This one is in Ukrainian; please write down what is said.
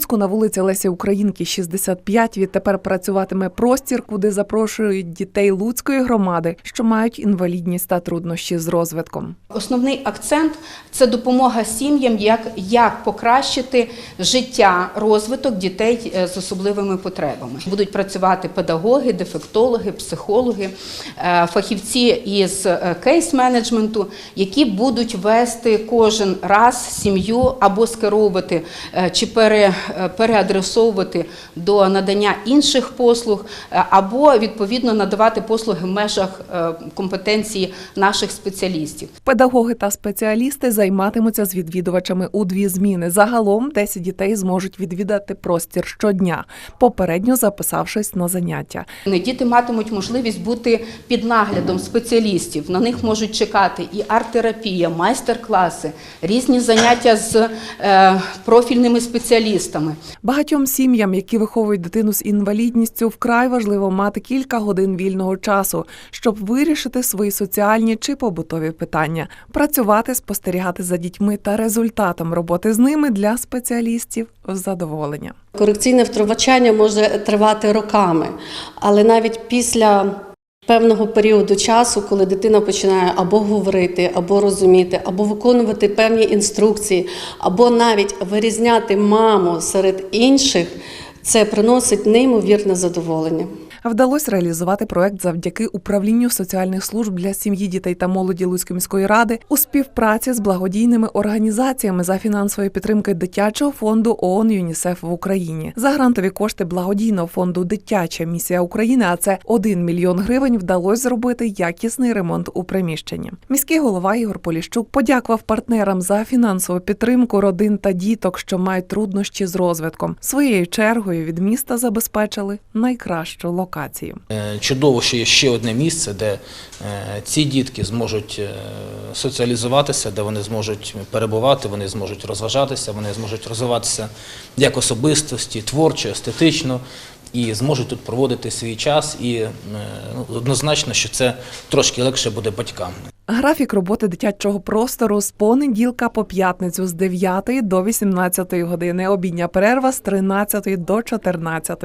Луцьку на вулиці Лесі Українки, 65, відтепер працюватиме простір, куди запрошують дітей Луцької громади, що мають інвалідність та труднощі з розвитком. Основний акцент це допомога сім'ям, як, як покращити життя, розвиток дітей е, з особливими потребами. Будуть працювати педагоги, дефектологи, психологи, е, фахівці із е, кейс-менеджменту, які будуть вести кожен раз сім'ю або скеровувати чи пере, переадресовувати до надання інших послуг, е, або відповідно надавати послуги в межах е, компетенції наших спеціалістів. Педагоги та спеціалісти займатимуться з відвідувачами у дві зміни. Загалом 10 дітей зможуть відвідати простір щодня, попередньо записавшись на заняття. Діти матимуть можливість бути під наглядом спеціалістів. На них можуть чекати і арт-терапія, майстер-класи, різні заняття з е, профільними спеціалістами. Багатьом сім'ям, які виховують дитину з інвалідністю, вкрай важливо мати кілька годин вільного часу, щоб вирішити свої соціальні чи побутові питання, працювати, спостерігати за дітьми та результатом роботи з ними для спеціалістів задоволення. Корекційне втручання може тривати роками, але навіть після певного періоду часу, коли дитина починає або говорити, або розуміти, або виконувати певні інструкції, або навіть вирізняти маму серед інших, це приносить неймовірне задоволення. Вдалося реалізувати проект завдяки управлінню соціальних служб для сім'ї, дітей та молоді Луцької міської ради у співпраці з благодійними організаціями за фінансової підтримки дитячого фонду ООН ЮНІСЕФ в Україні. За грантові кошти благодійного фонду Дитяча місія України, а це 1 мільйон гривень, вдалося зробити якісний ремонт у приміщенні. Міський голова Ігор Поліщук подякував партнерам за фінансову підтримку родин та діток, що мають труднощі з розвитком. Своєю чергою від міста забезпечили найкращу локацію. Е, Чудово, що є ще одне місце, де е, ці дітки зможуть е, соціалізуватися, де вони зможуть перебувати, вони зможуть розважатися, вони зможуть розвиватися як особистості, творчо, естетично, і зможуть тут проводити свій час. І ну, однозначно, що це трошки легше буде батькам. Графік роботи дитячого простору з понеділка по п'ятницю з 9 до 18 години. Обідня перерва з 13 до 14.